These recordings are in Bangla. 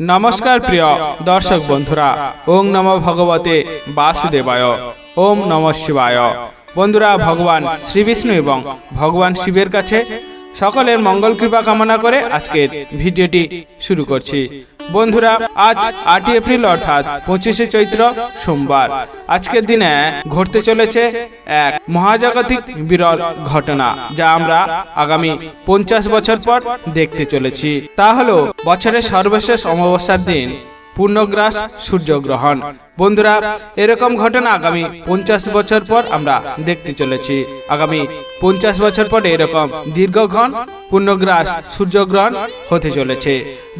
নমস্কার প্রিয় দর্শক বন্ধুরা ওং নম ভগবতে বাসুদেবায়। ওম নম শিবায়। বন্ধুরা ভগবান শ্রী বিষ্ণু এবং ভগবান শিবের কাছে সকলের মঙ্গল কৃপা কামনা করে আজকের ভিডিওটি শুরু করছি। বন্ধুরা, আজ আটই এপ্রিল অর্থাৎ পঁচিশে চৈত্র সোমবার। আজকের দিনে ঘটতে চলেছে এক মহাজাগতিক বিরল ঘটনা যা আমরা আগামী পঞ্চাশ বছর পর দেখতে চলেছি। তা হলো, বছরের সর্বশেষ অমাবস্যার দিন, পূর্ণগ্রাস সূর্যগ্রহণ। বন্ধুরা, এরকম ঘটনা আগামী পঞ্চাশ বছর পর আমরা দেখতে চলেছি। আগামী পঞ্চাশ বছর পর এরকম দীর্ঘক্ষণ পূর্ণগ্রাস, সূর্যগ্রহণ হতে চলেছে।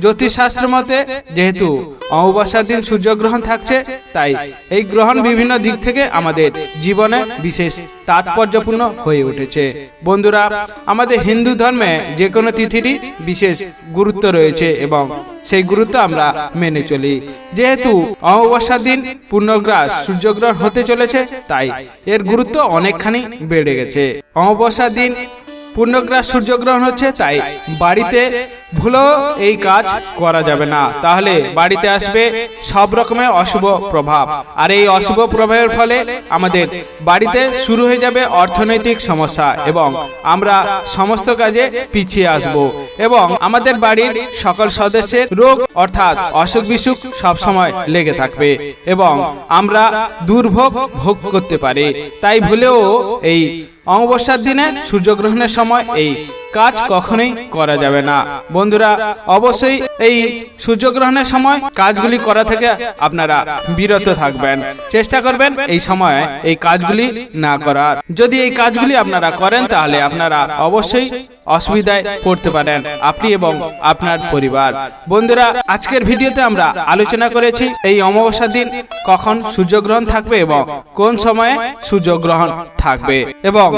জ্যোতিষশাস্ত্র মতে, যেহেতু অমাবস্যার দিন সূর্যগ্রহণ থাকছে, তাই এই গ্রহণ বিভিন্ন দিক থেকে আমাদের জীবনে বিশেষ তাৎপর্যপূর্ণ হয়ে উঠেছে। বন্ধুরা, আমাদের হিন্দু ধর্মে যে কোনো তিথিরই বিশেষ গুরুত্ব রয়েছে এবং সেই গুরুত্ব আমরা মেনে চলি। যেহেতু অমাবস্যার দিন পূর্ণগ্রাস সূর্যগ্রহণ হতে চলেছে তাই এর গুরুত্ব অনেকখানি বেড়ে গেছে। অমাবস্যার দিন পূর্ণগ্রাস সূর্যগ্রহণ হচ্ছে, তাই বাড়িতে ভুলেও এই কাজ করা যাবে না। তাহলে বাড়িতে আসবে সব রকমের অশুভ প্রভাব। আর এই অশুভ প্রভাবের ফলে আমাদের বাড়িতে শুরু হয়ে যাবে অর্থনৈতিক সমস্যা এবং আমরা সমস্ত কাজে পিছিয়ে আসব এবং আমাদের বাড়ির সকল সদস্যের রোগ অর্থাৎ অসুখ বিসুখ সব সময় লেগে থাকবে এবং আমরা দুর্ভোগ ভোগ করতে পারি। তাই ভুলেও এই অমাবস্যার দিনে সূর্যগ্রহণের সময় এই কাজ কখনোই করা যাবে না। বন্ধুরা, অবশ্যই এই সূর্যগ্রহণের সময় কাজগুলি করা থেকে আপনারা বিরত থাকবেন। চেষ্টা করবেন এই সময় এই কাজগুলি না করার। যদি এই কাজগুলি আপনারা করেন, তাহলে আপনারা অবশ্যই অসুবিধায় পড়তে পারেন আপনি এবং আপনার পরিবার। বন্ধুরা, আজকের ভিডিওতে আমরা আলোচনা করেছি এই অমাবস্যার দিন কখন সূর্যগ্রহণ থাকবে এবং কোন সময়ে সূর্যগ্রহণ থাকবে এবং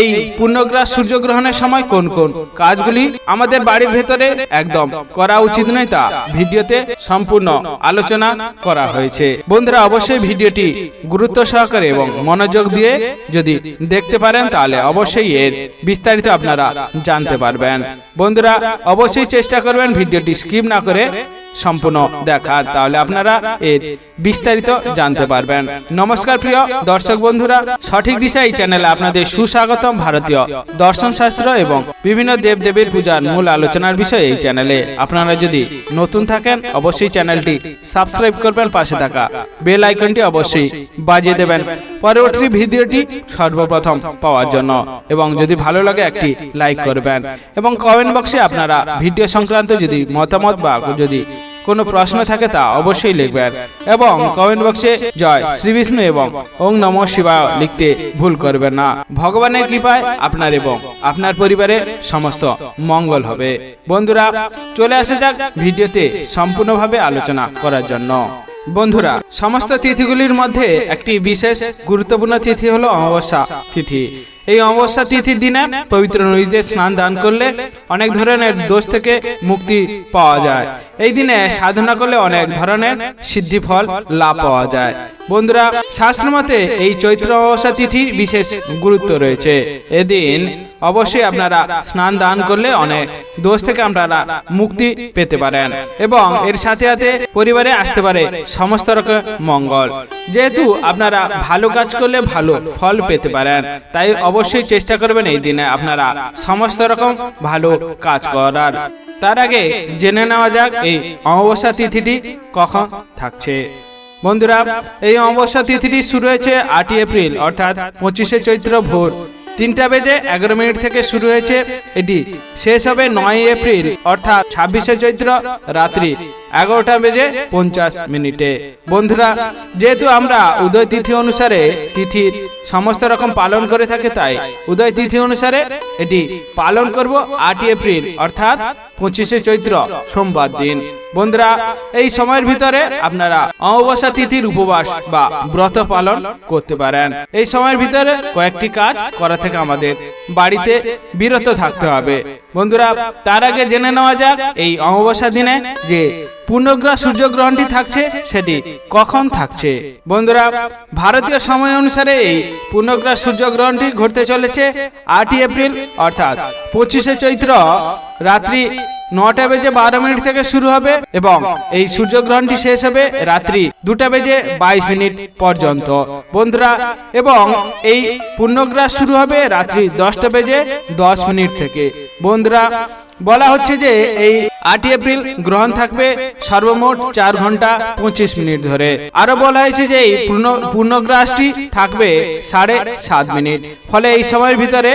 এই পূর্ণগ্রাস সূর্যগ্রহণের সময় কোন কোন কাজগুলি আমাদের বাড়ির ভেতরে একদম করা উচিত নয় তা। ভিডিওতে সম্পূর্ণ আলোচনা করা হয়েছে। বন্ধুরা, অবশ্যই ভিডিওটি গুরুত্ব সহকারে এবং মনোযোগ দিয়ে যদি দেখতে পারেন, তাহলে অবশ্যই এর বিস্তারিত আপনারা জানতে পারবেন। বন্ধুরা, অবশ্যই চেষ্টা করবেন ভিডিওটি স্কিপ না করে সম্পূর্ণ দেখার। তাহলে আপনারা এর বিস্তারিত জানতে পারবেন। নমস্কার প্রিয় দর্শক বন্ধুরা, সঠিক দিশা এই চ্যানেলে আপনাদের সুস্বাগতম ভারতীয় দর্শন শাস্ত্র এবং বিভিন্ন দেব দেবীর পূজার মূল আলোচনার বিষয়ে এই চ্যানেলে আপনারা যদি নতুন থাকেন, অবশ্যই চ্যানেলটি সাবস্ক্রাইব করবেন, পাশে থাকা বেল আইকনটি অবশ্যই বাজিয়ে দেবেন। পরবর্তী ভিডিওটি সর্বপ্রথম পাওয়ার জন্য। এবং যদি ভালো লাগে, একটি লাইক করবেন। এবং কমেন্ট বক্সে আপনারা ভিডিও সংক্রান্ত যদি মতামত বা যদি কোনো প্রশ্ন থাকে তা অবশ্যই লিখবেন এবং কমেন্ট বক্সে জয় শ্রী বিষ্ণু এবং ওং নম শিবায় লিখতে ভুল করবেন না। ভগবানের কৃপায় আপনার এবং আপনার পরিবারের সমস্ত মঙ্গল হবে। বন্ধুরা, চলে আসা যাক ভিডিওতে সম্পূর্ণভাবে আলোচনা করার জন্য। বন্ধুরা, সমস্ত তিথিগুলির মধ্যে একটি বিশেষ গুরুত্বপূর্ণ তিথি হলো অমাবস্যা তিথি। এই অমাবস্যা তিথির দিনে পবিত্র নদীতে স্নান দান করলে অনেক ধরনের দোষ থেকে মুক্তি পাওয়া যায়। এই দিনে সাধনা করলে অনেক ধরনের সিদ্ধি ফল লাভ পাওয়া যায়। বন্ধুরা শাস্ত্র মতে এই চৈত্র অমাবস্যা তিথির বিশেষ গুরুত্ব রয়েছে। এদিন অবশ্যই আপনারা স্নান দান করলে অনেক দোষ থেকে আপনারা মুক্তি পেতে পারেন। এবং এর সাথে সাথে পরিবারে আসতে পারে সমস্ত রকম মঙ্গল। যেহেতু আপনারা ভালো কাজ করলে ভালো ফল পেতে পারেন। তাই অবশ্যই চেষ্টা করবেন এই দিনে আপনারা সমস্ত রকম ভালো কাজ করার। তার আগে জেনে নেওয়া যাক এই অমাবস্যা তিথিটি কখন থাকছে? বন্ধুরা, এই অমাবস্যা তিথিটি শুরু হয়েছে আটই এপ্রিল, অর্থাৎ পঁচিশে চৈত্র ভোর। তিনটা বেজে এগারো মিনিট থেকে শুরু হয়েছে এটি। শেষ হবে নয় এপ্রিল, অর্থাৎ ছাব্বিশে চৈত্র রাত্রি। এগারোটা বেজে পঞ্চাশ মিনিটে। বন্ধুরা, যেহেতু আমরা উদয় তিথি অনুসারে তিথির সমস্ত রকম পালন করে থাকে, তাই উদয় তিথি অনুসারে এটি পালন করব আটই এপ্রিল, অর্থাৎ পঁচিশে চৈত্র সোমবার দিন। বন্ধুরা, এই সময়ের ভিতরে আপনারা অমাবস্যা তিথির উপবাস বা ব্রত পালন করতে পারেন। এই সময়ের ভিতরে কয়েকটি কাজ করা থেকে আমাদের বাড়িতে বিরত থাকতে হবে। বন্ধুরা, তার আগে জেনে নেওয়া যাক এই অমাবস্যা দিনে যে পূর্ণগ্রহ সূর্যগ্রহণটি থাকছে, সেটি কখন থাকছে। বন্ধুরা, ভারতীয় সময় অনুসারে এই পূর্ণগ্রহ সূর্যগ্রহণটি ঘটতে চলেছে আটই এপ্রিল, অর্থাৎ পঁচিশে চৈত্র রাত্রি নটা বেজে বারো মিনিট থেকে শুরু হবে এবং এই সূর্যগ্রহণটি শেষ হবে রাত্রি দুটা বেজে বাইশ মিনিট পর্যন্ত। বন্ধুরা, এবং এই পূর্ণগ্রাস শুরু হবে রাত্রি দশটা বেজে দশ মিনিট থেকে। বন্ধুরা, বলা হচ্ছে যে এই আটই এপ্রিল গ্রহণ থাকবে সর্বমোট চার ঘণ্টা পঁচিশ মিনিট ধরে। আরও বলা হয়েছে যে এই পূর্ণ পূর্ণগ্রাসটি থাকবে সাড়ে সাত মিনিট। ফলে এই সময়ের ভিতরে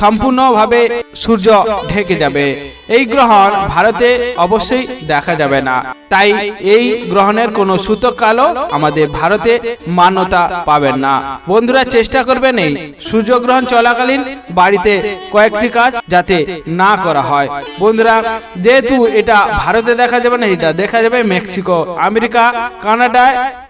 সম্পূর্ণভাবে সূর্য ঢেকে যাবে। এই গ্রহণ ভারতে অবশ্যই দেখা যাবে না। তাই এই গ্রহণের কোনো সূতক কালও আমাদের ভারতে মান্যতা পাবেন না। বন্ধুরা, চেষ্টা করবেন এই সূর্যগ্রহণ চলাকালীন বাড়িতে কয়েকটি কাজ যাতে না করা হয়। বন্ধুরা, যেহেতু এটা ভারতে দেখা যাবে না, এটা দেখা যাবে মেক্সিকো, আমেরিকা, কানাডা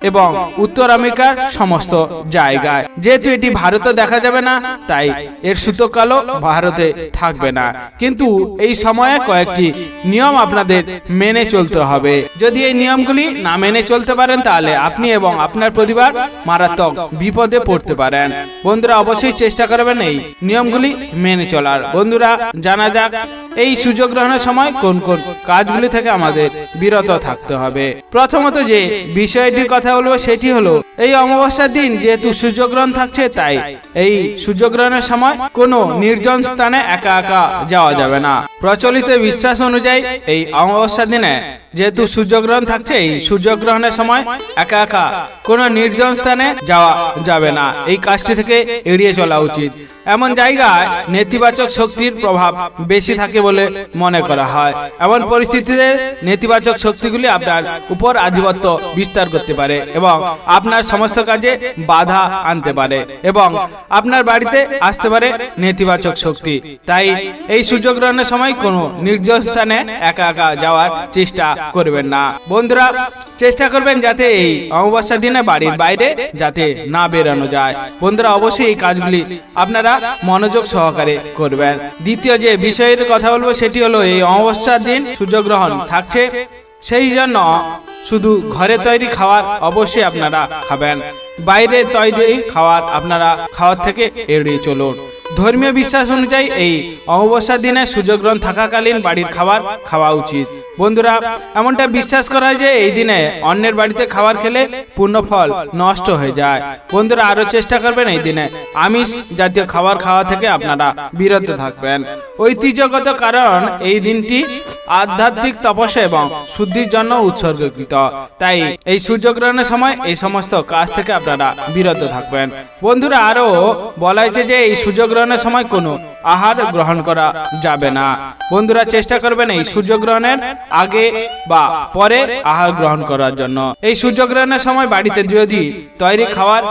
এবং উত্তর আমেরিকার সমস্ত জায়গায়। যেহেতু এটি ভারতে দেখা যাবে না, তাই এর সূতকালও ভারতে থাকবে না। কিন্তু এই সময়ে কয়েকটি নিয়ম আপনাদের মেনে চলতে হবে। যদি এই নিয়মগুলি না মেনে চলতে পারেন, তাহলে আপনি এবং আপনার পরিবার মারাত্মক বিপদে পড়তে পারেন। বন্ধুরা, অবশ্যই চেষ্টা করবেন এই নিয়মগুলি মেনে চলার। বন্ধুরা, জানা যাক এই সুযোগ গ্রহণের সময় কোন কোন কাজগুলি থেকে আমাদের বিরত থাকতে হবে? প্রথমত যে বিষয়টির কথা বলব সেটি হলো, এই অমাবস্যার দিন যেহেতু সূর্যগ্রহণ থাকছে, তাই এই সূর্যগ্রহণের সময় কোনো নির্জন স্থানে একা একা যাওয়া যাবে না। প্রচলিত বিশ্বাস অনুযায়ী এই অমাবস্যার দিনে যেহেতু সূর্যগ্রহণ থাকছে সূর্যগ্রহণের সময় একা একা কোনো নির্জন স্থানে যাওয়া যাবে না। এই কাজটি থেকে এড়িয়ে চলা উচিত। এমন জায়গায় নেতিবাচক শক্তির প্রভাব বেশি থাকে বলে মনে করা হয়। এমন পরিস্থিতিতে নেতিবাচক শক্তিগুলি আপনার উপর আধিপত্য বিস্তার করতে পারে এবং আপনার সমস্ত কাজে বাধা আনতে পারে এবং আপনার বাড়িতে আসতে পারে নেতিবাচক শক্তি। তাই এই সূর্যগ্রহণের সময় কোনো নির্জন স্থানে একা একা যাওয়ার চেষ্টা করবেন না। বন্ধুরা, চেষ্টা করবেন যাতে এই অমাবস্যার দিনে বাড়ির বাইরে যাতে না বেরানো যায়। বন্ধুরা, অবশ্যই এই কাজগুলি আপনারা মনোযোগ সহকারে করবেন। দ্বিতীয় যে বিষয়ের কথা বলব, সেটি হলো এই অমাবস্যার দিন সূর্যগ্রহণ থাকছে। সেই জন্য শুধু ঘরে তৈরি খাবার অবশ্যই আপনারা খাবেন। বাইরে তৈরি খাবার আপনারা খাওয়ার থেকে এড়িয়ে চলুন। ধর্মীয় বিশ্বাস অনুযায়ী এই অমাবস্যার দিনে সূর্যগ্রহণ থাকাকালীন বাড়ির খাবার খাওয়া উচিত। বন্ধুরা, এমনটা বিশ্বাস করা হয় যে এই দিনে অন্যের বাড়িতে খাবার খেলে পূর্ণ ফল নষ্ট হয়ে যায়। বন্ধুরা, আরও চেষ্টা করবেন এই দিনে। আমিষ জাতীয় খাবার খাওয়া থেকে আপনারা বিরত থাকবেন। ঐতিহ্যগত কারণ, এই দিনটি আধ্যাত্মিক তপস্যা এবং শুদ্ধির জন্য উৎসর্গকৃত। তাই এই সূর্যগ্রহণের সময় এই সমস্ত কাজ থেকে আপনারা বিরত থাকবেন। বন্ধুরা, আরও বলা হয়েছে যে এই সূর্যগ্রহণের সময় কোনো আহার গ্রহণ করা যাবে না। বন্ধুরা, চেষ্টা করবেন এই সূর্যগ্রহণের আগে বা পরে আহার গ্রহণ করার জন্য। এই সূর্যগ্রহণের সময় বাড়িতে যদি তৈরি খাবার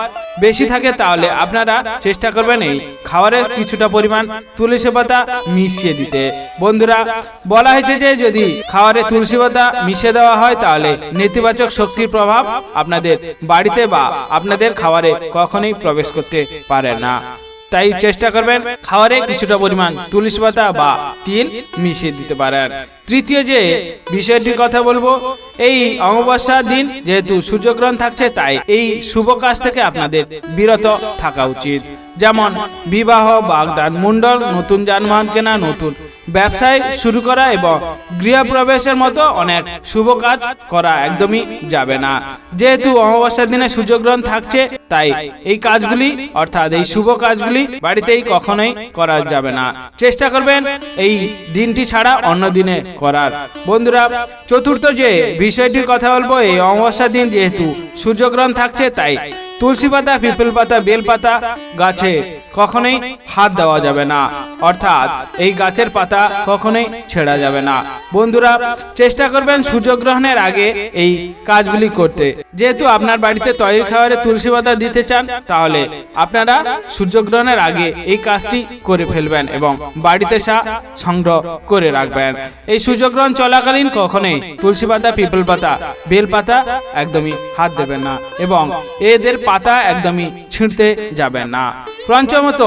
বেশি থাকে, তাহলে আপনারা চেষ্টা করবেন এই খাবারের কিছুটা পরিমাণ তুলসী পাতা মিশিয়ে দিতে। বন্ধুরা, বলা হয়েছে যে যদি খাবারে তুলসী পাতা মিশিয়ে দেওয়া হয়, তাহলে নেতিবাচক শক্তির প্রভাব আপনাদের বাড়িতে বা আপনাদের খাবারে কখনোই প্রবেশ করতে পারে না। তাই চেষ্টা করবেন খাওয়ারে কিছুটা পরিমাণ তুলসী পাতা বা তিল মিশিয়ে দিতে পারেন তৃতীয় যে বিষয়টির কথা বলব, এই অমাবস্যার দিন যেহেতু সূর্যগ্রহণ থাকছে, তাই এই শুভ কাজ থেকে আপনাদের বিরত থাকা উচিত। যেমন বিবাহ, বাগদান মুন্ডল নতুন যানবাহন কেনা, নতুন ব্যবসায় শুরু করা এবং গৃহপ্রবেশের মতো অনেক শুভ কাজ করা একদমই যাবে না। যেহেতু অমাবস্যার দিনে সূর্যগ্রহণ থাকছে, তাই এই কাজগুলি, অর্থাৎ এই শুভ কাজগুলি বাড়িতেই কখনোই করা যাবে না। চেষ্টা করবেন এই দিনটি ছাড়া অন্য দিনে করার। বন্ধুরা, চতুর্থ যে বিষয়টির কথা বলব, এই অমাবস্যার দিন যেহেতু সূর্যগ্রহণ থাকছে, তাই তুলসী পাতা পিপল পাতা বেল পাতা গাছে। কখনোই হাত দেওয়া যাবে না। অর্থাৎ এই গাছের পাতা কখনোই ছেড়া যাবে না। বন্ধুরা, চেষ্টা করবেন সূর্যগ্রহণের আগে এই কাজগুলি করতে। যেহেতু আপনার বাড়িতে তৈরি খাবারে তুলসী পাতা দিতে চান, তাহলে আপনারা সূর্যগ্রহণের আগে এই কাজটি করে ফেলবেন এবং বাড়িতে সা সংগ্রহ করে রাখবেন। এই সূর্যগ্রহণ চলাকালীন কখনোই তুলসী পাতা, পিপল পাতা, বেল পাতা একদমই হাত দেবেন না এবং এদের পাতা একদমই ছিঁড়তে যাবেন না। পঞ্চমত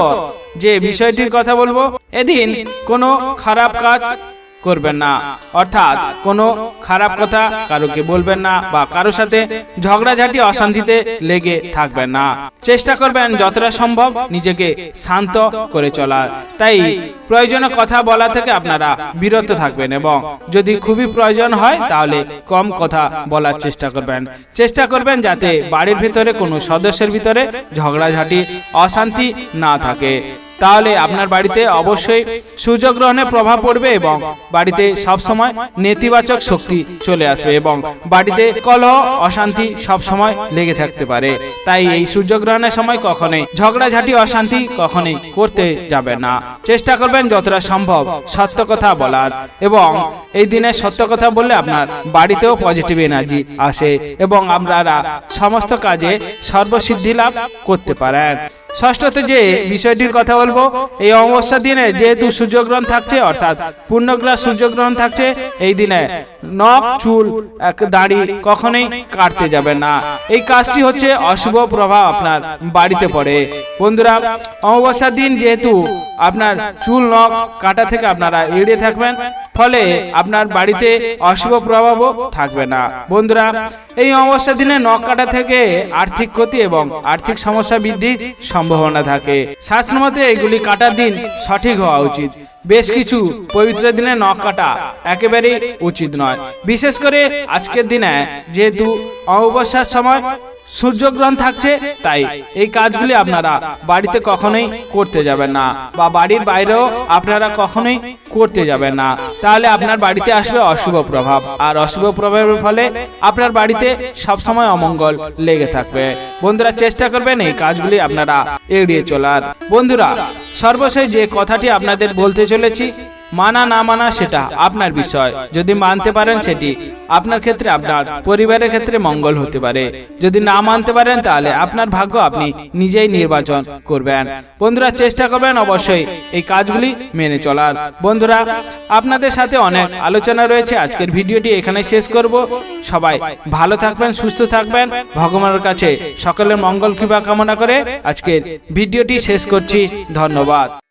যে বিষয়টির কথা বলব এদিন কোনো খারাপ কাজ করবেন না। অর্থাৎ কোনো খারাপ কথা কারোকে বলবেন না বা কারোর সাথে ঝগড়াঝাটি অশান্তিতে লেগে থাকবেন না। চেষ্টা করবেন যতটা সম্ভব নিজেকে শান্ত করে চলার। তাই প্রয়োজনীয় কথা বলা থেকে আপনারা বিরত থাকবেন এবং যদি খুবই প্রয়োজন হয় তাহলে কম কথা বলার চেষ্টা করবেন। চেষ্টা করবেন যাতে বাড়ির ভিতরে কোনো সদস্যের ভিতরে ঝগড়াঝাটি, অশান্তি না থাকে। তাহলে আপনার বাড়িতে অবশ্যই সূর্যগ্রহণের প্রভাব পড়বে এবং বাড়িতে সবসময় নেতিবাচক শক্তি চলে আসবে এবং বাড়িতে কলহ, অশান্তি সবসময় লেগে থাকতে পারে। তাই এই সূর্যগ্রহণের সময় কখনোই ঝগড়াঝাটি, অশান্তি কখনোই করতে যাবে না। চেষ্টা করবেন যতটা সম্ভব সত্য কথা বলার এবং এই দিনে সত্য কথা বললে আপনার বাড়িতেও পজিটিভ এনার্জি আসে এবং আপনারা সমস্ত কাজে সর্বসিদ্ধি লাভ করতে পারেন। ষষ্ঠতে যে বিষয়টির কথা বলব, এই অমাবস্যা দিনে যেহেতু সূর্যগ্রহণ থাকছে, অর্থাৎ পূর্ণগ্রাস সূর্যগ্রহণ থাকছে, এই দিনে নখ, চুল, এক দাড়ি কখনোই কাটতে যাবে না। এই কাজটি হচ্ছে অশুভ প্রভাব আপনার বাড়িতে পড়ে। বন্ধুরা, অমাবস্যার দিন যেহেতু আপনার চুল, নখ কাটা থেকে আপনারা এড়িয়ে থাকবেন ফলে আপনার বাড়িতে অশুভ প্রভাবও থাকবে না। বন্ধুরা, এই অমাবস্যা দিনে নখ কাটা থেকে আর্থিক ক্ষতি এবং আর্থিক সমস্যা বৃদ্ধির সম্ভাবনা থাকে। শাস্ত্র মতে এগুলি কাটার দিন সঠিক হওয়া উচিত। বেশ কিছু পবিত্র দিনে নখ কাটা একেবারেই উচিত নয়। বিশেষ করে আজকের দিনে যেহেতু অমাবস্যার সময় সূর্যগ্রহণ থাকছে, তাই এই কাজগুলি আপনারা বাড়িতে কখনোই করতে যাবেন না বা বাড়ির বাইরেও আপনারা কখনোই করতে যাবেন না। তাহলে আপনার বাড়িতে আসবে অশুভ প্রভাব। আর অশুভ প্রভাবের ফলে আপনার বাড়িতে সবসময় অমঙ্গল লেগে থাকবে। বন্ধুরা, চেষ্টা করবেন এই কাজগুলি আপনারা এড়িয়ে চলার। বন্ধুরা, সর্বশেষ যে কথাটি আপনাদের বলতে চলেছি মানা না মানা সেটা আপনার বিষয়। যদি মানতে পারেন সেটি আপনার ক্ষেত্রে আপনার পরিবারের ক্ষেত্রে মঙ্গল হতে পারে। যদি না মানতে পারেন তাহলে আপনার ভাগ্য আপনি নিজেই নির্বাচন করবেন। বন্ধুরা চেষ্টা করবেন অবশ্যই এই কাজগুলি মেনে চলার। বন্ধুরা আপনাদের সাথে অনেক আলোচনা রয়েছে। আজকের ভিডিওটি এখানে শেষ করব। সবাই ভালো থাকবেন সুস্থ থাকবেন। ভগবানের কাছে সকলের মঙ্গল কৃপা কামনা করে আজকের ভিডিওটি শেষ করছি। ধন্যবাদ।